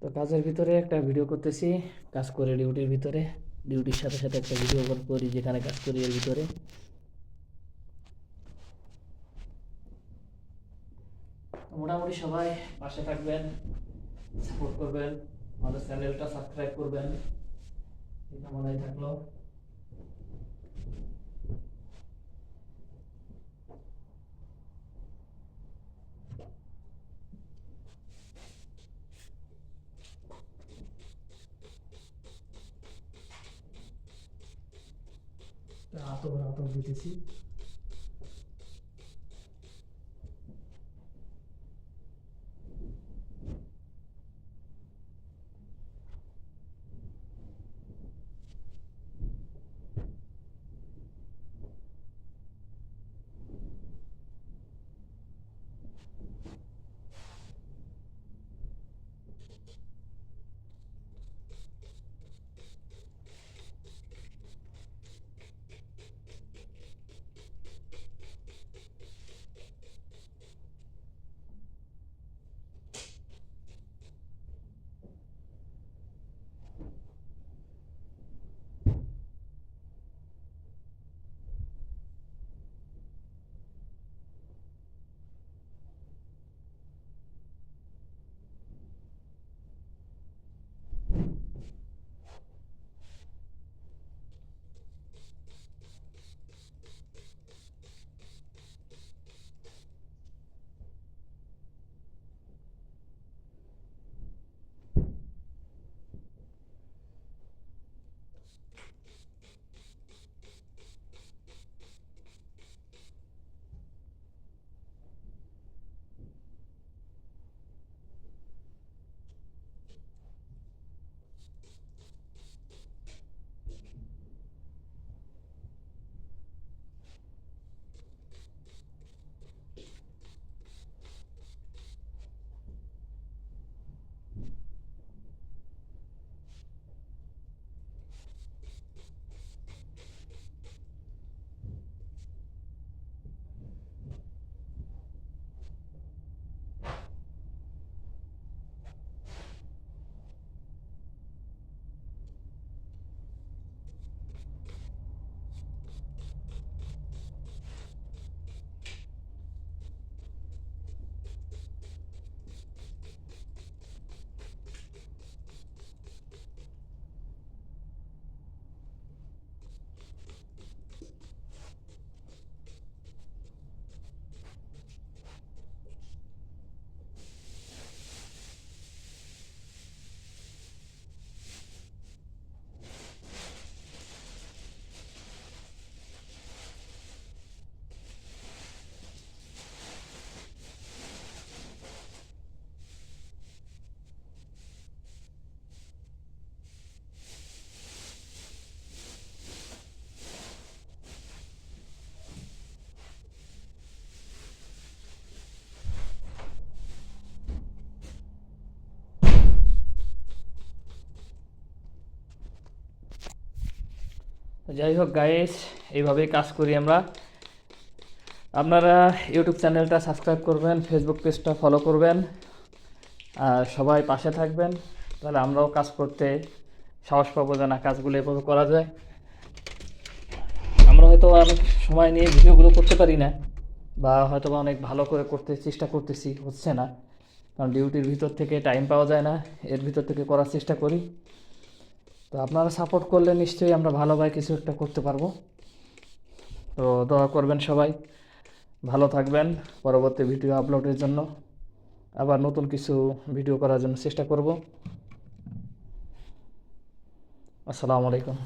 তো কাজের ভিতরে একটা ভিডিও করতেছি। কাজ করে ডিউটির ভিতরে। ডিউটির সাথে সাথে একটা ভিডিও করি, যেখানে কাজ করি এর ভিতরে। মোটামুটি সবাই পাশে থাকবেন সাপোর্ট করবেন, আমাদের চ্যানেলটা সাবস্ক্রাইব করবেন। এই কামনাই থাকল। আতর আতর দিতেছি যাই হোক গাইস এইভাবেই কাজ করি আমরা। আপনারা ইউটিউব চ্যানেলটা সাবস্ক্রাইব করবেন ফেসবুক পেজটা ফলো করবেন। আর সবাই পাশে থাকবেন, তাহলে আমরাও কাজ করতে সাহস পাবো যে না কাজগুলো এভাবে করা যায়। আমরা হয়তো অনেক সময় নিয়ে ভিডিওগুলো করতে পারি না, বা হয়তো বা অনেক ভালো করে করতে, চেষ্টা করতেছি, হচ্ছে না। কারণ ডিউটির ভিতর থেকে টাইম পাওয়া যায় না, এর ভিতর থেকে করার চেষ্টা করি। তো আপনারা সাপোর্ট করলে নিশ্চয়ই আমরা ভালোভাবে কিছু একটা করতে পারব। তো দোয়া করবেন সবাই। ভালো থাকবেন পরবর্তী ভিডিও আপলোডের জন্য। আবার নতুন কিছু ভিডিও করার জন্য চেষ্টা করব। আসসালামু আলাইকুম।